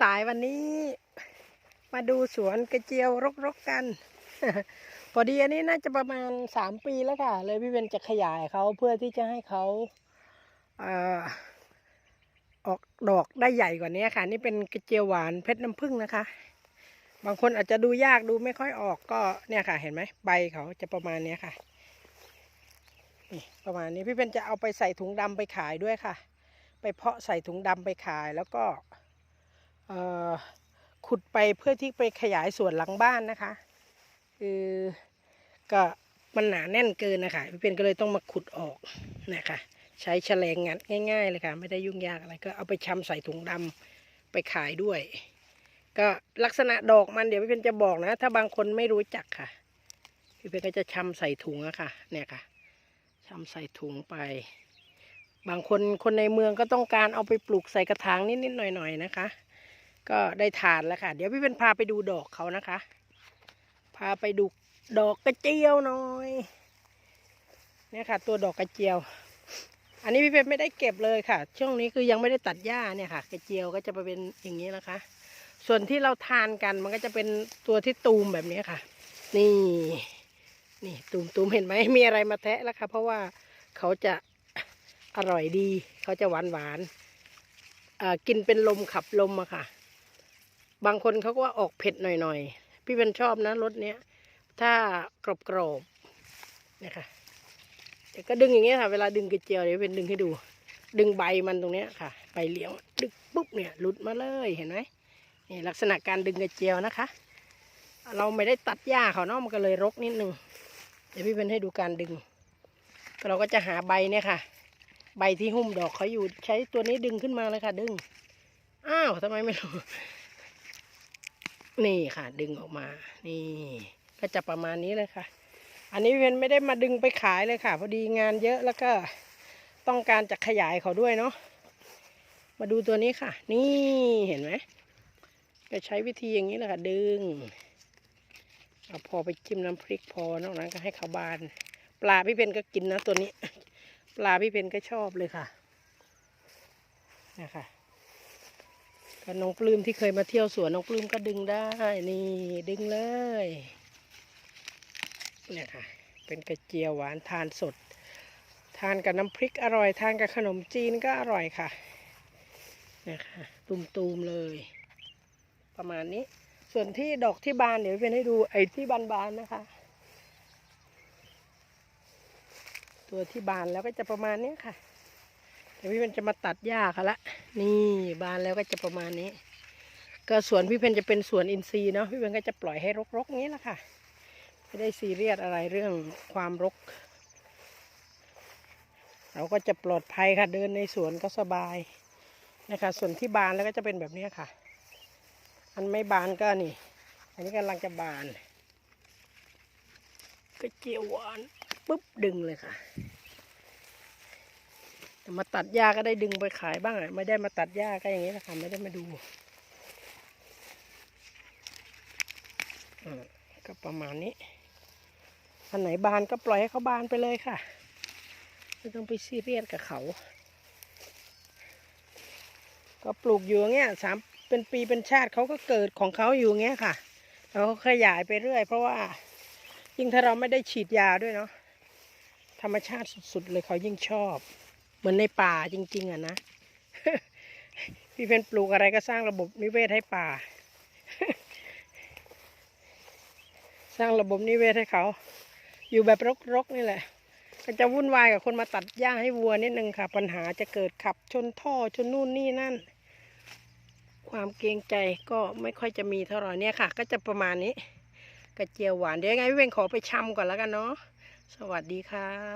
สายๆวันนี้ มาดูสวนกระเจียวรกๆกัน พอดีอันนี้น่าจะประมาณสามปีแล้วค่ะ เลยพี่เบนจะขยายเขาเพื่อที่จะให้เขาอออกดอกได้ใหญ่กว่านี้ค่ะ นี่เป็นกระเจียวหวานเพชรน้ำผึ้งนะคะ บางคนอาจจะดูยากดูไม่ค่อยออกก็เนี่ยค่ะ เห็นไหมใบเขาจะประมาณนี้ค่ะประมาณนี้พี่เบนจะเอาไปใส่ถุงดำไปขายด้วยค่ะ ไปเพาะใส่ถุงดำไปขายแล้วก็ ขุดไปเพื่อที่ไปขยายสวนหลังบ้านนะคะ คือก็มันหนาแน่นเกินนะคะพี่เป็นก็เลยต้องมาขุดออกนะคะ ใช้แฉลงงัดง่าย ๆ เลยค่ะ ไม่ได้ยุ่งยากอะไรก็เอาไปชำใส่ถุงดำไปขายด้วย ก็ลักษณะดอกมันเดี๋ยวพี่เป็นจะบอกนะ ถ้าบางคนไม่รู้จักค่ะ พี่เป็นก็จะชำใส่ถุงอะค่ะ เนี่ยค่ะชำใส่ถุงไป บางคนคนในเมืองก็ต้องการเอาไปปลูกใส่กระถางนิดๆหน่อยๆนะคะ ก็ได้ทานแล้วค่ะ เดี๋ยวพี่เป็นพาไปดูดอกเขานะคะ พาไปดูดอกกระเจียวหน่อยเนี่ยค่ะ ตัวดอกกระเจียว อันนี้พี่เป็นไม่ได้เก็บเลยค่ะ ช่วงนี้คือยังไม่ได้ตัดหญ้าเนี่ยค่ะ กระเจียวก็จะไปเป็นอย่างนี้นะคะ ส่วนที่เราทานกันมันก็จะเป็นตัวที่ตูมแบบนี้ค่ะ นี่ นี่ตูมตูมเห็นไหมมีอะไรมาแทะแล้วค่ะ เพราะว่าเขาจะอร่อยดี เขาจะหวานหวานอ่ากินเป็นลมขับลมอะค่ะ บางคนเขาก็ว่าออกเผ็ดหน่อยๆ พี่เป็นชอบนะรสเนี้ย ถ้ากรอบๆนี่ยค่ะเดี๋ยวก็ดึงอย่างเงี้ยค่ะ เวลาดึงกระเจียวเดี๋ยวเป็นดึงให้ดู ดึงใบมันตรงเนี้ยค่ะ ใบเหลียวดึงปุ๊บเนี่ยหลุดมาเลยเห็นไหมนี่ลักษณะการดึงกระเจียวนะคะ เราไม่ได้ตัดหญ้าเขาเนาะมันก็เลยรกนิดนึง เดี๋ยวพี่เป็นให้ดูการดึง เราก็จะหาใบเนี่ยค่ะ ใบที่หุ้มดอกเขาอยู่ใช้ตัวนี้ดึงขึ้นมาเลยค่ะ ดึง อ้าวทำไมไม่รู้ นี่ค่ะดึงออกมา นี่ ก็จะประมาณนี้เลยค่ะ อันนี้พี่เพนไม่ได้มาดึงไปขายเลยค่ะ พอดีงานเยอะแล้วก็ต้องการจะขยายเขาด้วยเนาะมาดูตัวนี้ค่ะ นี่เห็นไหมก็ใช้วิธีอย่างนี้แหละค่ะ ดึงเอาพอไปจิ้มน้ำพริกพอนอกนั้นก็ให้เขาบาน ปลาพี่เพนก็กินนะตัวนี้ ปลาพี่เพนก็ชอบเลยค่ะนะคะ ก็น้องปลื้มที่เคยมาเที่ยวสวนน้องปลื้มก็ดึงได้ นี่ดึงเลยเนี่ยค่ะเป็นกระเจียวหวานทานสด ทานกับน้ำพริกอร่อย ทานกับขนมจีนก็อร่อยค่ะนี่ยค่ะตุมๆเลย ประมาณนี้ ส่วนที่ดอกที่บานเดี๋ยวเป็นให้ดูไอ้ที่บานๆนะคะ ตัวที่บานแล้วก็จะประมาณนี้ค่ะ ดี๋ยวพี่เพนจะมาตัดหญ้าค่ะละนี่บานแล้วก็จะประมาณนี้ ก็สวนพี่เพนจะเป็นสวนอินทรีย์เนาะพี่เพนก็จะปล่อยให้รกๆงี้แหละค่ะไม่ได้ซีเรียสอะไรเรื่องความรก เราก็จะปลอดภัยค่ะเดินในสวนก็สบายนะคะ ส่วนที่บานแล้วก็จะเป็นแบบนี้ค่ะ อันไม่บานก็นี่ อันนี้กำลังจะบาน ก็เจียวหวานปุ๊บดึงเลยค่ะ แต่มาตัดหญ้าก็ได้ดึงไปขายบ้างอะไม่ได้มาตัดหญ้าก็อย่างนี้แหละค่ะไม่ได้มาดูอ่าก็ประมาณนี้ อันไหนบานก็ปล่อยให้เขาบานไปเลยค่ะ ไม่ต้องไปซีเรียสกับเขา ก็ปลูกอยู่อย่างเงี้ยสามเป็นปีเป็นชาติเขาก็เกิดของเขาอยู่อย่างเงี้ยค่ะ แล้วเขาขยายไปเรื่อย เพราะว่ายิ่งถ้าเราไม่ได้ฉีดยาด้วยเนาะธรรมชาติสุดๆเลยเขายิ่งชอบ เหมือนในป่าจริง ๆอะนะพี่เพนปลูกอะไรก็สร้างระบบนิเวศให้ป่า สร้างระบบนิเวศให้เขา อยู่แบบรกๆนี่แหละก็จะวุ่นวายกับคนมาตัดหญ้าให้วัวนิดนึงค่ะ ปัญหาจะเกิดขับชนท่อชนนู่นนี่นั่น ความเกรงใจก็ไม่ค่อยจะมีเท่าไหร่เนี่ยค่ะ ก็จะประมาณนี้ กระเจียวหวานเดี๋ยวยังไงพี่เวงขอไปชำก่อนแล้วกันเนาะสวัสดีค่ะ